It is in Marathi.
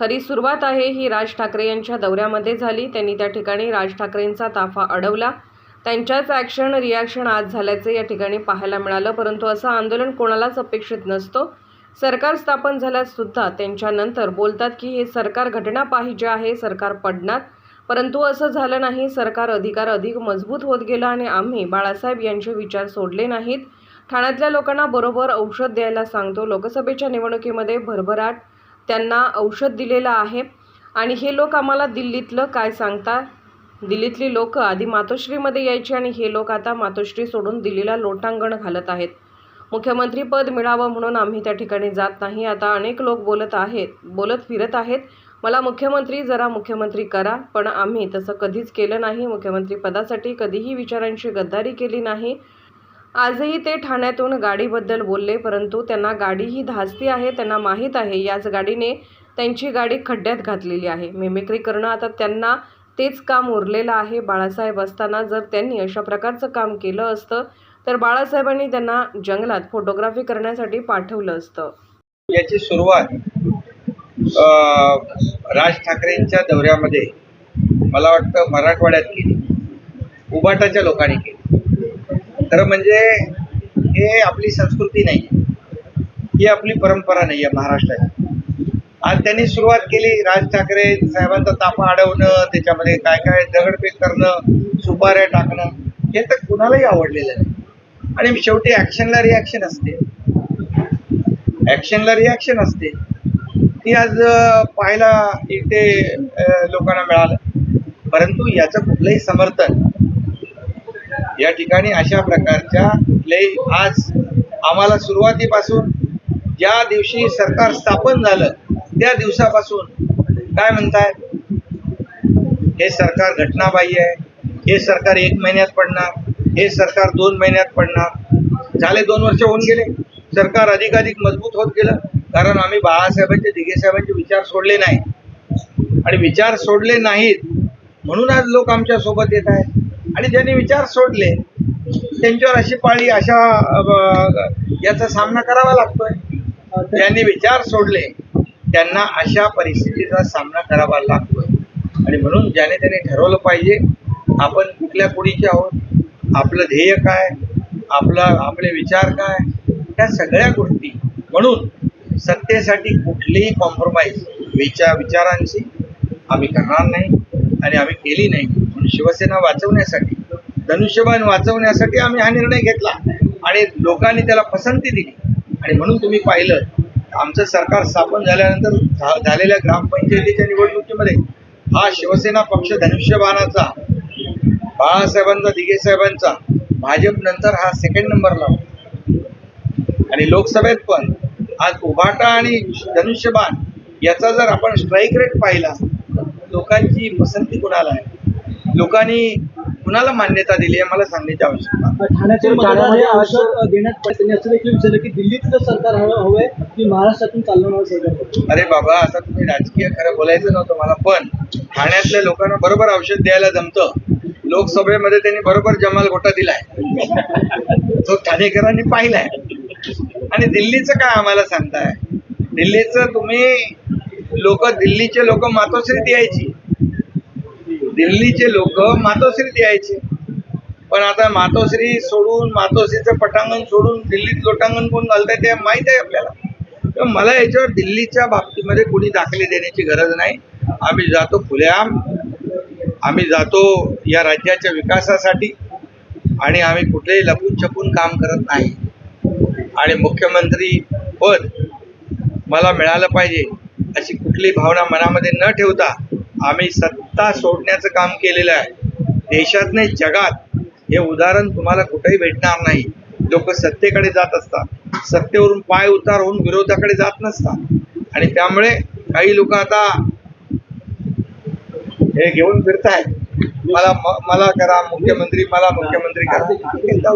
खरी सुरुवात आहे ही राज ठाकरे यांच्या दौऱ्यामध्ये झाली. त्यांनी त्या ठिकाणी राज ठाकरेंचा ताफा अडवला. त्यांच्याच ॲक्शन रिॲक्शन आज झाल्याचे या ठिकाणी पाहायला मिळालं. परंतु असं आंदोलन कोणालाच अपेक्षित नसतो. सरकार स्थापन झाल्याससुद्धा त्यांच्यानंतर बोलतात की हे सरकार घटना पाहिजे आहे सरकार पडणार. परंतु असं झालं नाही. सरकार अधिकार अधिक मजबूत होत गेलं आणि आम्ही बाळासाहेब यांचे विचार सोडले नाहीत. ठाण्यातल्या लोकांना बरोबर औषध द्यायला सांगतो. लोकसभेच्या निवडणुकीमध्ये भरभराट त्यांना औषध दिलेलं आहे. आणि हे लोक आम्हाला दिल्लीतलं काय सांगता? दिल्लीतली लोक आधी मातोश्रीमध्ये यायची आणि हे लोक आता मातोश्री सोडून दिल्लीला लोटांगण घालत आहेत. मुख्यमंत्री पद मिळावं म्हणून आम्ही त्या ठिकाणी जात नाही. आता अनेक लोक बोलत आहेत बोलत फिरत आहेत. मला मुख्यमंत्री जरा मुख्यमंत्री करा पण आम्ही तसं कधीच केलं नाही. मुख्यमंत्री पदासाठी कधीही विचारांची गद्दारी केली नाही. आजही ते ठाण्यातून गाडीबद्दल बोलले परंतु त्यांना गाडी ही धास्ती आहे त्यांना माहीत आहे. याच गाडीने त्यांची गाडी खड्ड्यात घातलेली आहे. मिमिक्री करणं आता त्यांना तेच काम उरलेलं आहे. बाळासाहेब असताना जर त्यांनी अशा प्रकारचं काम केलं असतं तर बाळासाहेबांनी त्यांना जंगलात फोटोग्राफी करण्यासाठी पाठवलं असतं. याची सुरुवात राज ठाकरेंच्या दौऱ्यामध्ये मला वाटतं मराठवाड्यात केली. उबाटाच्या लोकांनी केली. खरं म्हणजे हे आपली संस्कृती नाही. ही आपली परंपरा नाही आहे महाराष्ट्राची. आज त्यांनी सुरुवात केली राज ठाकरे साहेबांचा ताफा अडवणं त्याच्यामध्ये काय काय दगडफेक करणं सुपाऱ्या टाकणं हे तर कुणालाही आवडलेलं नाही. आणि शेवटी ॲक्शनला रिॲक्शन असते. ॲक्शनला रिॲक्शन असते. ती आज पाहायला इथे लोकांना मिळालं. परंतु याचं कुठलंही समर्थन या ठिकाणी अशा प्रकारच्या कुठल्याही आज आम्हाला सुरुवातीपासून ज्या दिवशी सरकार स्थापन झालं त्या दिवसापासून काय म्हणताय? हे सरकार घटनाबाह्य आहे. हे सरकार एक महिन्यात पडणार. हे सरकार दोन महिन्यात पडणार. झाले दोन वर्ष होऊन गेले. सरकार अधिकाधिक मजबूत होत गेलं. कारण आम्ही बाळासाहेबांचे दिघे साहेबांचे विचार सोडले नाही आणि विचार सोडले नाहीत म्हणून आज लोक आमच्यासोबत येत आहेत. आणि ज्यांनी विचार सोडले त्यांच्यावर अशी पाळी अशा याचा सामना करावा लागतोय. ज्यांनी विचार सोडले त्यांना अशा परिस्थितीचा सामना करावा लागतोय. आणि म्हणून ज्याने त्याने ठरवलं पाहिजे आपण कुठल्या कुणीचे आहोत आपलं ध्येय काय आपला आपले विचार काय त्या सगळ्या गोष्टी म्हणून सत्तेसाठी कुठलीही कॉम्प्रोमाइज विचार विचारांशी आम्ही करणार नाही आणि आम्ही केली नाही. शिवसेना वाचवण्यासाठी धनुष्यबाण वाचवण्यासाठी आम्ही हा निर्णय घेतला आणि लोकांनी त्याला पसंती दिली आणि म्हणून तुम्ही पाहिलं आमचं सरकार स्थापन झाल्यानंतर झालेल्या ग्रामपंचायतीच्या निवडणुकीमध्ये हा शिवसेना पक्ष धनुष्यबाणाचा बाळासाहेबांचा दिघे साहेबांचा भाजप नंतर हा सेकंड नंबरला होता. आणि लोकसभेत पण आज उभाटा आणि धनुष्यबाण याचा जर आपण स्ट्राईक रेट पाहिला लोकांची पसंती कुणाला आहे लोकांनी कुणाला मान्यता दिली आहे मला सांगण्याची आवश्यकता हे असं की दिल्लीतलं सरकार हवं हवंय की महाराष्ट्रातून सरकार? अरे बाबा आता तुम्ही राजकीय खरं बोलायचं नव्हतं मला पण ठाण्यातल्या लोकांना बरोबर औषध द्यायला जमतं. लोकसभेमध्ये त्यांनी बरोबर जमाल घोटा दिलाय. तो ठाणेकरांनी पाहिलाय. आणि दिल्लीचं काय आम्हाला सांगताय? दिल्लीचं तुम्ही लोक दिल्लीचे लोक मातोश्रीत यायची. दिल्लीचे लोक मातोश्रीत यायचे. पण आता मातोश्री सोडून मातोश्रीचं पटांगण सोडून दिल्लीत लोटांगण कोण घालताय ते माहीत आहे आपल्याला. तर मला याच्यावर दिल्लीच्या बाबतीमध्ये कोणी दाखले देण्याची गरज नाही. आम्ही जातो खुलेआम आम्ही जातो या राज्याच्या विकासासाठी आणि आम्ही कुठेही लपून छपून काम करत नाही. आणि मुख्यमंत्री पद मला मिळालं पाहिजे अशी कुठली भावना मनामध्ये न ठेवता आम्ही सत्ता सोडण्याचं काम केलेलं आहे. देशात नाही जगात हे उदाहरण तुम्हाला कुठेही भेटणार नाही. लोक सत्तेकडे जात असतात. सत्तेवरून पाय उतार होऊन विरोधाकडे जात नसतात. आणि त्यामुळे काही लोक आता हे घेऊन फिरतायत. मला मला करा मुख्यमंत्री मला मुख्यमंत्री करा.